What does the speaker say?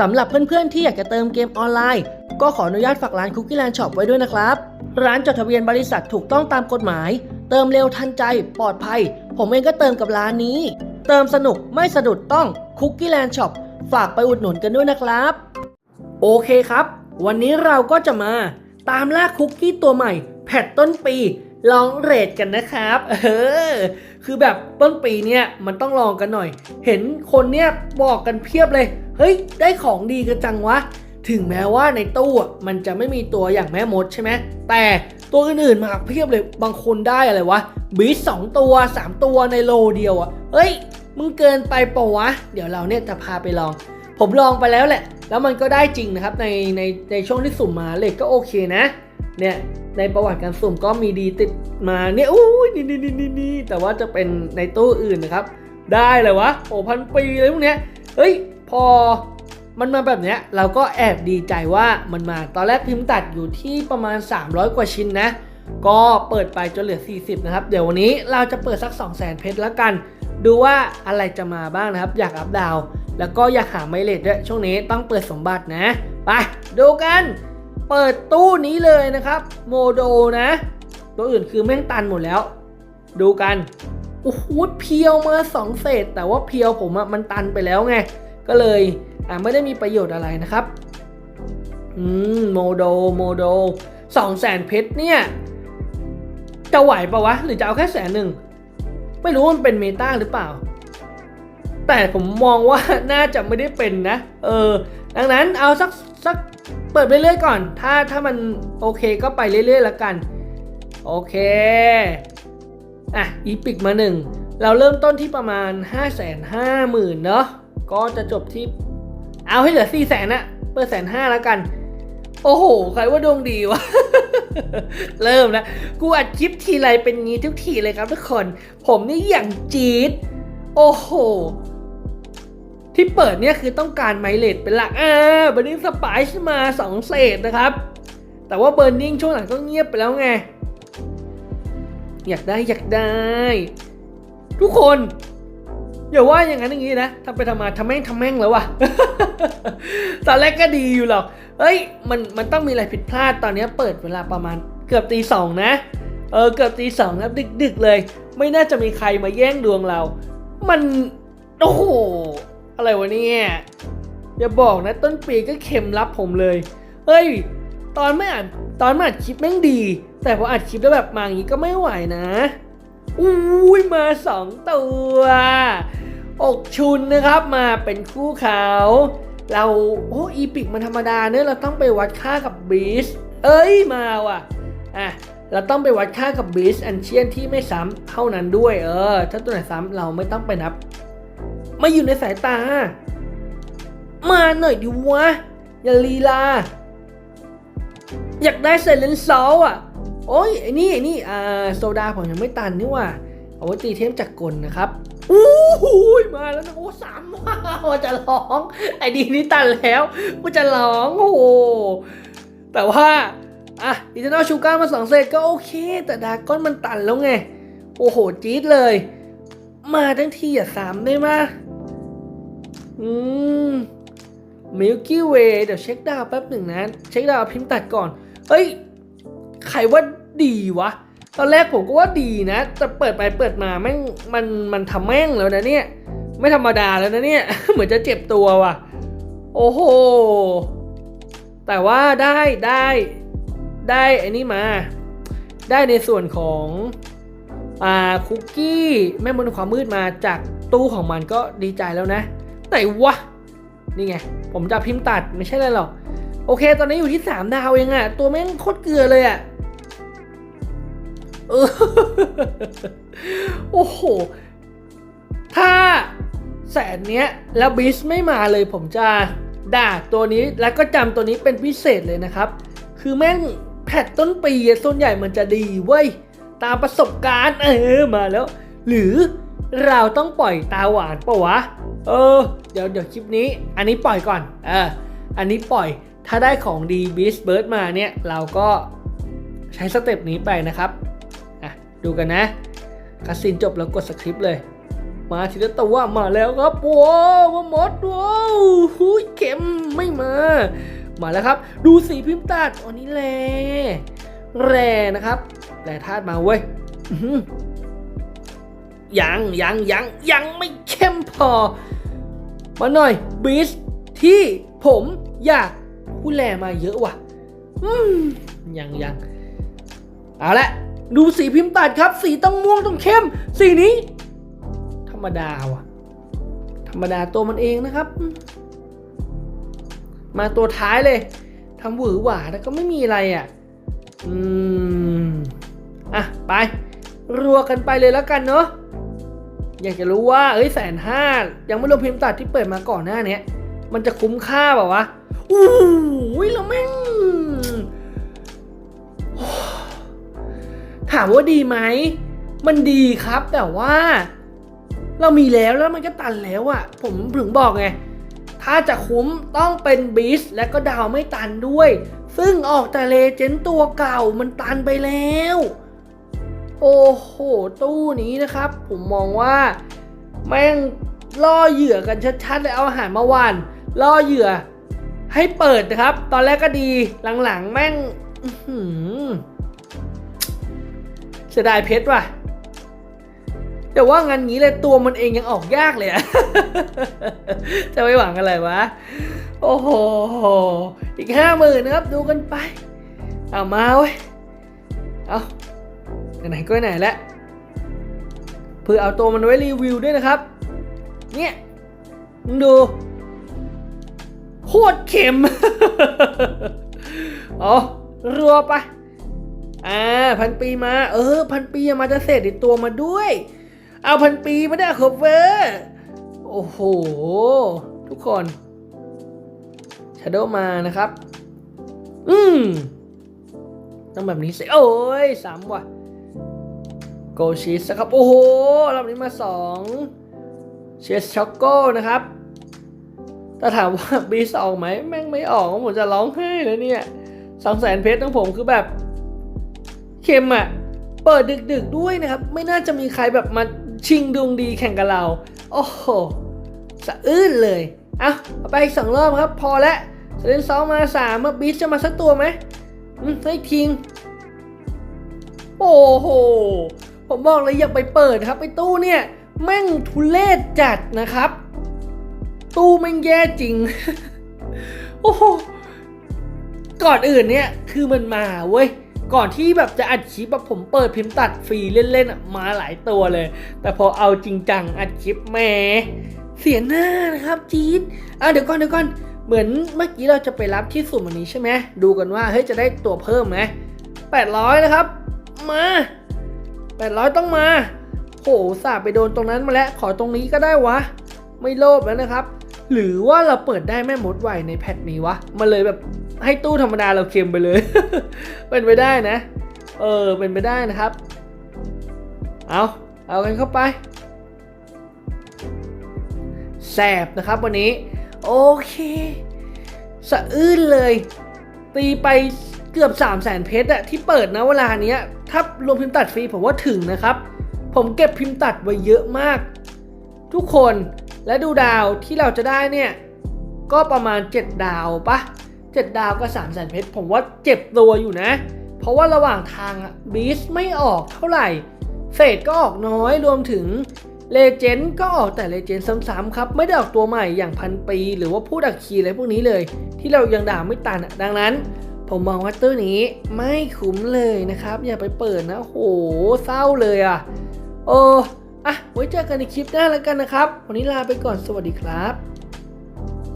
สำหรับเพื่อนๆ ที่อยากจะเติมเกมออนไลน์ ก็ขออนุญาตฝากร้านคุกกี้แลนด์ช็อปไว้ด้วยนะครับ ร้านจดทะเบียนบริษัทถูกต้องตามกฎหมาย เติมเร็วทันใจ ปลอดภัย ผมเองก็เติมกับร้านนี้ เติมสนุกไม่สะดุดต้องคุกกี้แลนด์ช็อปฝากไปอุดหนุนกันด้วยนะครับ โอเคครับ วันนี้เราก็จะมาตามล่าคุกกี้ตัวใหม่ แพทต้นปี ลองเรทกันนะครับ เออ คือแบบต้นปีเนี่ยมันต้องลองกันหน่อย เห็นคนเนี่ยบอกกันเพียบเลย เฮ้ย ได้ของดีกันจังวะ ถึงแม้ว่าในตู้มันจะไม่มีตัวอย่างแม่มดใช่ไหม แต่ตัวอื่นๆมาเพียบเลย บางคนได้อะไรวะ บีสสองตัว 3 ตัวในโลเดียวอะเฮ้ย มึงเกินไปปะวะ เดี๋ยวเราเนี่ยจะพาไปลอง ผมลองไปแล้วแหละ แล้วมันก็ได้จริงนะครับในในในช่วงที่สุ่มมาเลทก็โอเคนะ เนี่ย ในประวัติการสุ่มก็มีดีติดมาเนี่ยอู้ยนี่นี่นี่นี่แต่ว่าจะเป็นในตู้อื่นนะครับ ได้เลยวะโอ้พันปีเลยพวกเนี้ยเฮ้ยพอมันมาแบบเนี้ยเราก็แอบดีใจว่ามันมาตอนแรกพิมพ์ตัดอยู่ที่ประมาณ 300 กว่าชิ้นนะ ก็เปิดไปจนเหลือ 40 นะครับ เดี๋ยววันนี้เราจะเปิดสัก 2 0 0 0 0 0 เพชรแล้วกัน ดูว่าอะไรจะมาบ้างนะครับ อยากอัพดาว แล้วก็อยากหาไมเลทด้วยช่วงนี้ต้องเปิดสมบัตินะ ไปดูกัน เปิดตู้นี้เลยนะครับ โมโดนะ ตัวอื่นคือแม่งตันหมดแล้ว ดูกัน โอ้โหเพียวมาสองเศษ แต่ว่าเพียวผมอะมันตันไปแล้วไง ก็เลยอะไม่ได้มีประโยชน์อะไรนะครับ อืม โมโด โมโดสองแสนเพชรเนี่ย จะไหวปะวะ หรือจะเอาแค่แสนหนึ่ง ไม่รู้มันเป็นเมตาหรือเปล่า แต่ผมมองว่าน่าจะไม่ได้เป็นนะ เออ ดังนั้นเอาสักสักเปิดไปเรื่อยก่อน ถ้าถ้ามันโอเคก็ไปเรื่อยๆแล้วกัน โอเคอะอีพิกมาหนึ่งเราเริ่มต้นที่ประมาณ 5 5 0 0 0 0เนาะก็จะจบที่เอาให้เหลือ 4 0 0 0 0นะเปิดแสนห้าแล้วกัน โอ้โห ใครว่าดวงดีวะ เริ่มแล้วกูอัดคลิปทีไรเป็นงี้ทุกทีเลยครับทุกคน ผมนี่อย่างจี๊ด โอ้โห ที่เปิดเนี่ยคือต้องการไมเลดเป็นหลักอ่าเบอร์นิงสปายมา2เศษนะครับ แต่ว่าเบอร์นิงช่วงหลังก็เงียบไปแล้วไง อยากได้อยากได้ ทุกคนอย่าว่าอย่างนั้นอย่างนี้นะทำไปทำมาทำแม่งทำแม่งแล้ววะตอนแรกก็ดีอยู่หรอกเฮ้ยมันมันต้องมีอะไรผิดพลาดตอนนี้เปิดเวลาประมาณเกือบตีสองนะเออเกือบตีสองครับดึก ๆ เลย ไม่น่าจะมีใครมาแย่งดวงเรา มันโอ้โห อะไรวะเนี่ยอย่าบอกนะต้นปีก็เข็มรับผมเลย เฮ้ย ตอนไม่อ่านตอนไม่อัดคลิปแม่งดี แต่พออัดคลิปแล้วแบบมาอย่างนี้ก็ไม่ไหวนะอุ้ยมาสองตัวอกชุนนะครับมาเป็นคู่เขาเราโอ้อีพิกมันธรรมดาเนี่ยเราต้องไปวัดค่ากับบีสเอ้ยมาว่ะอะเราต้องไปวัดค่ากับบีสอันเชียนที่ไม่ซ้ำเท่านั้นด้วยเออ ถ้าตัวไหนซ้ำเราไม่ต้องไปนับ ไม่อยู่ในสายตา มาหน่อยดิวะ อย่าลีลา อยากได้เซเลนซอลอะ โอ้ยไอ้นี่ไอ้นี่อ่าโซดาผมยังไม่ตันนี่ว่าเอาไว้ตีเทมจากกลนะครับอู้หูยมาแล้วนะโอ้สามว่าจะร้อง ไอ้ดีนี่ตันแล้วว่าจะร้องโอ้แต่ว่าอะอินเทน็ตชูการ์มาสองเซตก็โอเค แต่ดราก้อนมันตันแล้วไง โอ้โห จี๊ดเลย มาทั้งทีอย่าสามได้มา อืมมิลกี้เวย์เดี๋ยวเช็คดาวแป๊บหนึ่งนะ เช็คดาวพิมพ์ตัดก่อนเฮ้ย ใครว่าดีวะ ตอนแรกผมก็ว่าดีนะ แต่เปิดไปเปิดมาแม่งมันมันทำแม่งแล้วนะเนี่ย ไม่ธรรมดาแล้วนะเนี่ย เหมือนจะเจ็บตัวว่ะ โอ้โห แต่ว่าได้ได้ได้ไอ้นี่มา ได้ในส่วนของอ่าคุกกี้แม่มดความมืดมาจากตู้ของมันก็ดีใจแล้วนะ แต่วะ นี่ไง ผมจะพิมพ์ตัดไม่ใช่เลยหรอก โอเค ตอนนี้อยู่ที่ 3 ดาวเองอะตัวแม่งโคตรเกลือเลยอะโอ้โห ถ้าแสนเนี้ยแล้วบิสไม่มาเลยผมจะด่าตัวนี้แล้วก็จำตัวนี้เป็นพิเศษเลยนะครับ คือแม่งแพทต้นปีส่วนใหญ่มันจะดีเว้ย ตามประสบการณ์เออมาแล้ว หรือ เราต้องปล่อยตาหวานปะวะ เออ เดี๋ยวเดี๋ยวคลิปนี้ อันนี้ปล่อยก่อน เออ อันนี้ปล่อย ถ้าได้ของดีบีสเบิร์ดมาเนี่ย เราก็ใช้สเต็ปนี้ไปนะครับ อะ ดูกันนะคัสซินจบแล้วกดสคริปต์เลย มาทีละตัวมาแล้วครับว้าวมามดว้าวหุยเข็มไม่มา มาแล้วครับ ดูสีพิมพ์ตัดอันนี้แร่แร่นะครับแร่ธาตุมาเว้ย ยังยังยังยังไม่เข้มพอ มาหน่อยบีสที่ผมอยากผู้แลมาเยอะว่ะยังยังเอาละดูสีพิมพ์ตัดครับ สีต้องม่วงต้องเข้ม สีนี้ ธรรมดาว่ะ ธรรมดาตัวมันเองนะครับ มาตัวท้ายเลยทำหวือหวาแต่ก็ไม่มีอะไรอะ อืม อะ ไป รัวกันไปเลยแล้วกันเนาะ อยากจะรู้ว่าเอ้ยแสนห้ายังไม่รวมพิมพ์ตัดที่เปิดมาก่อนหน้าเนี้ยมันจะคุ้มค่าเปล่าวะอู้ยแล้วแม่งถามว่าดีไหม มันดีครับแต่ว่า เรามีแล้วแล้วมันก็ตันแล้วอะ่ะ ผมถึงบอกไง ถ้าจะคุ้มต้องเป็นบีสและก็ดาวไม่ตันด้วย ซึ่งออกแต่เลเจนด์ตัวเก่ามันตันไปแล้ว โอ้โห ตู้นี้นะครับ ผมมองว่า แม่งล่อเหยื่อกันชัดๆเลยเอาอาหารมาหวานล่อเหยื่อ ให้เปิดนะครับ ตอนแรกก็ดีหลังๆ แม่งเสียดายเพชรว่ะแต่ว่างันนี้เลยตัวมันเองยังออกยากเลยอะจะไม่หวังอะไรวะ โอ้โห อีกห้าหมื่นนะครับ ดูกันไป เอามาเว้ย เอา ไหนๆก็ไหนแล้วเพื่อเอาตัวมันไว้รีวิวด้วยนะครับ เนี่ยมึงดูโคตรเค็มอ๋อรัวไปอ่าพันปีมา เออ พันปีเอามาจะเสร็จตัวมาด้วย เอาพันปีม่ได้คอเวอร์โอ้โห ทุกคนชาโดมานะครับ อืมต้องแบบนี้สิ โอ้ยสามว่ะ โกชิสครับ โอ้โหรอบนี้มาสองเชสช็อกโก้นะครับถ้าถามว่าบีสออกไหมแม่งไม่ออกผมจะร้องไห้เลยเนี่ยสองแสนเพชรของผมคือแบบเค็มอะ เปิดดึกๆด้วยนะครับ ไม่น่าจะมีใครแบบมาชิงดวงดีแข่งกับเรา โอ้โหสะอื้นเลยเอาเอาไปอีกสองรอบครับ พอแล้วเซเลนซอมาสามมาบีสจะมาสักตัวไหมอืมให้ทิ้งโอ้โห ผมบอกเลยอย่าไปเปิดครับไอ้ตู้เนี่ยแม่งทุเลศจัดนะครับ ตู้แม่งแย่จริง โอ้โหก่อนอื่นเนี่ยคือมันมาเว้ยก่อนที่แบบจะอัดคลิปแบบผมเปิดพิมพ์ตัดฟรีเล่นๆมาหลายตัวเลย แต่พอเอาจริงจังอัดคลิปแหมเสียหน้านะครับจี๊ดอะเดี๋ยวก่อนเดี๋ยวก่อนเหมือนเมื่อกี้เราจะไปรับที่สุ่มอันนี้ใช่ไหมดูกันว่าเฮ้ยจะได้ตัวเพิ่มไหมแปดร้อยนะครับ มา แปดร้อยต้องมา โหสาบไปโดนตรงนั้นมาแล้ว ขอตรงนี้ก็ได้วะ ไม่โลภแล้วนะครับ หรือว่าเราเปิดได้แม่มดไวในแพทนี้วะมาเลยแบบให้ตู้ธรรมดาเราเค็มไปเลย เป็นไปได้นะ เออ เป็นไปได้นะครับ เอาเอากันเข้าไป แสบนะครับวันนี้ โอเค สะอื้นเลย ตีไป เกือบ 3 0 0แสนเพชรอะที่เปิดนะเวลาเนี้ย ถ้ารวมพิมพ์ตัดฟรีผมว่าถึงนะครับ ผมเก็บพิมพ์ตัดไว้เยอะมาก ทุกคนและดูดาวที่เราจะได้เนี่ย ก็ประมาณ 7 ดาวปะ7ดาวก็3 0 0แสนเพชรผมว่าเจ็บตัวอยู่นะ เพราะว่าระหว่างทางอะบีสไม่ออกเท่าไหร่เฟดก็ออกน้อยรวมถึงเลเจนด์ก็ออกแต่เลเจนด์ซ้ำๆครับ ไม่ได้ออกตัวใหม่อย่างพันปี หรือว่าพูดอักคีอะไรพวกนี้เลย ที่เรายังด่าไม่ตันดังนั้น ผมมองว่าตู้นี้ไม่คุ้มเลยนะครับ อย่าไปเปิดนะโหเศร้าเลยอะโอ้อะไว้เจอกันในคลิปหน้าแล้วกันนะครับ วันนี้ลาไปก่อนสวัสดีครับ